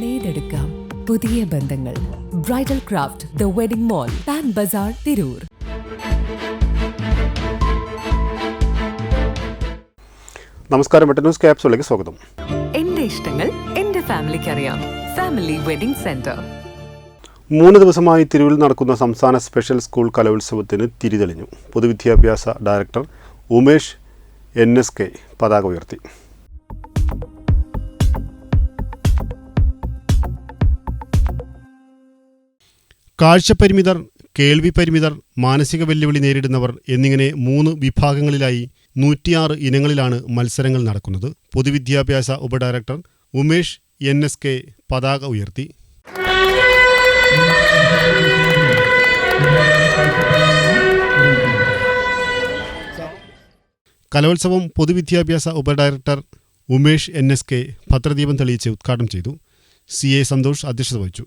നെയ്തെടുക്കാം പുതിയ ബന്ധങ്ങൾ. Bridal craft the wedding mall Pan Bazar Tirur നമസ്കാരം. ന്യൂസ് ക്യാപ്സിലേക്ക് സ്വാഗതം. എന്റെ ഇഷ്ടങ്ങൾ എന്റെ ഫാമിലിക്ക് അറിയാം. ഫാമിലി വെഡിംഗ് സെന്റർ മൂന്ന് ദിവസമായി തിരുവിൽ നടക്കുന്ന സംസ്ഥാന സ്പെഷ്യൽ സ്കൂൾ കലോത്സവത്തിന് തിരിതെളിഞ്ഞു. പൊതുവിദ്യാഭ്യാസ director Umesh N S K പതാക ഉയർത്തി. കാഴ്ചപരിമിതർ കേൾവി പരിമിതർ മാനസിക വെല്ലുവിളി നേരിടുന്നവർ എന്നിങ്ങനെ മൂന്ന് വിഭാഗങ്ങളിലായി നൂറ്റിയാറ് ഇനങ്ങളിലാണ് മത്സരങ്ങൾ നടക്കുന്നത്. പൊതുവിദ്യാഭ്യാസ ഉപഡയറക്ടർ ഉമേഷ് എൻ എസ് കെ പതാക ഉയർത്തി. കലോത്സവം പൊതുവിദ്യാഭ്യാസ ഉപഡയറക്ടർ ഉമേഷ് എൻ എസ് കെ ഭദ്രദീപം തെളിയിച്ച് ഉദ്ഘാടനം ചെയ്തു. സി എ സന്തോഷ് അധ്യക്ഷത വഹിച്ചു.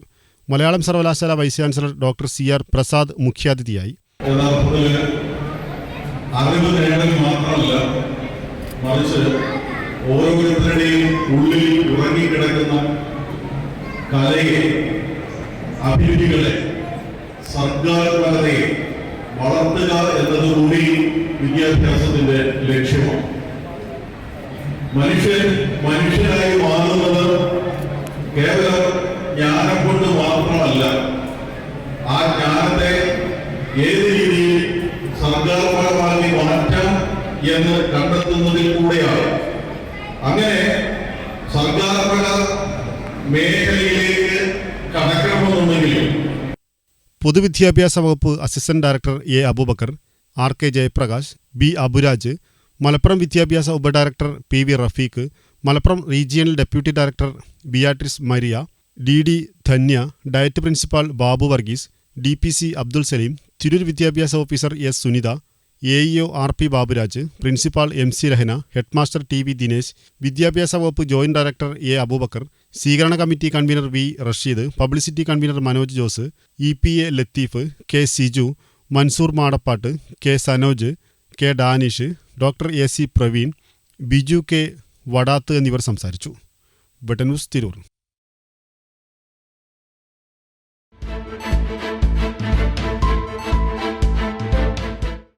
മലയാളം സർവകലാശാല vice chancellor doctor C R Prasad മുഖ്യാതിഥിയായി. അറിവ് നേടൽ മാത്രമല്ല മറിച്ച് ഓരോരുത്തരുടെയും ഉള്ളിൽ ഉറങ്ങിക്കിടക്കുന്ന കലയെ അഭിരുചികളെ സർഗാത്മകതയെ വളർത്തുക എന്നതുകൂടി വിദ്യാഭ്യാസത്തിന്റെ ലക്ഷ്യമാണ്. മനുഷ്യൻ മനുഷ്യനായി മാറുന്നത് ഏത് രീതിയിൽ സർഗാത്മകമായി മാറ്റാം എന്ന് കണ്ടെത്തുന്നതിൽ കൂടെയാണ്. അങ്ങനെ സർഗാത്മക മേഖലയിലേക്ക് കടക്കണമെന്നുണ്ടെങ്കിൽ പൊതുവിദ്യാഭ്യാസ വകുപ്പ് assistant director A Abubakar R K Jayaprakash B Aburaj Malappuram വിദ്യാഭ്യാസ ഉപഡയറക്ടർ P V Rafeeq Malappuram regional deputy director Beatrice Maria D D Dhanya DIET principal Babu Varghese D P C Abdul Salim Tirur വിദ്യാഭ്യാസ officer S Sunitha A E O R P Baburaj principal M C Rahana headmaster T V Dinesh വിദ്യാഭ്യാസ വകുപ്പ് joint director A Abubakar സ്വീകരണ committee convenor V Rasheed publicity convenor Manoj Jose E P A Latheef K Siju Mansoor Madappattu K Sanoj K Danish doctor A C Praveen Biju K Vadath എന്നിവർ സംസാരിച്ചു. ബട്ടനൂസ് തിരൂർ.